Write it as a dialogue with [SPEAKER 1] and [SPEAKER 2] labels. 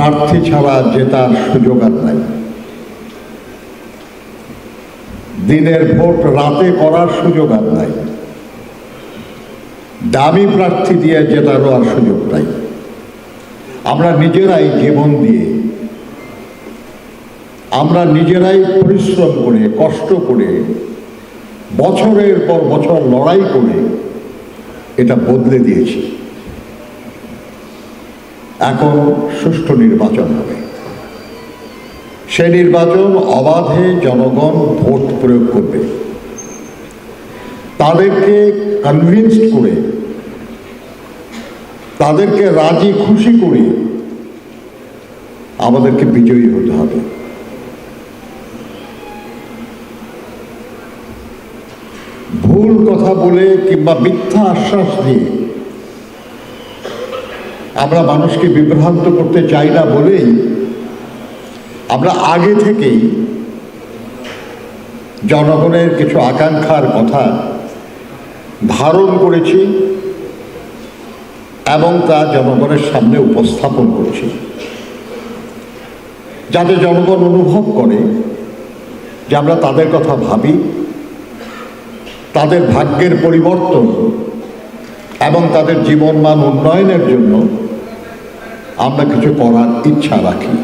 [SPEAKER 1] প্রার্থী ছাড়া জেতার সুযোগ আর নাই। দিনের ভোট রাতে করার সুযোগ আর নাই। দামি প্রার্থী দিয়ে জেতারও আর সুযোগ নাই। আমরা নিজেরাই জীবন দিয়ে, আমরা নিজেরাই পরিশ্রম করে, কষ্ট করে, বছরের পর বছর লড়াই করে এটা বদলে দিয়েছি। এখন সুষ্ঠু নির্বাচন হবে। সে নির্বাচন অবাধে জনগণ ভোট প্রয়োগ করবে। তাদেরকে কনভিন্সড করে, তাদেরকে রাজি খুশি করে আমাদেরকে বিজয়ী হতে হবে। ভুল কথা বলে কিংবা মিথ্যা আশ্বাস দিয়ে আমরা মানুষকে বিভ্রান্ত করতে চাই না বলেই আমরা আগে থেকেই জনগণের কিছু আকাঙ্ক্ষার কথা ধারণ করেছি এবং তা জনগণের সামনে উপস্থাপন করছি। যাতে জনগণ অনুভব করে যে আমরা তাদের কথা ভাবি, তাদের ভাগ্যের পরিবর্তন এবং তাদের জীবনমান উন্নয়নের জন্য আমরা কিছু করার ইচ্ছা রাখি।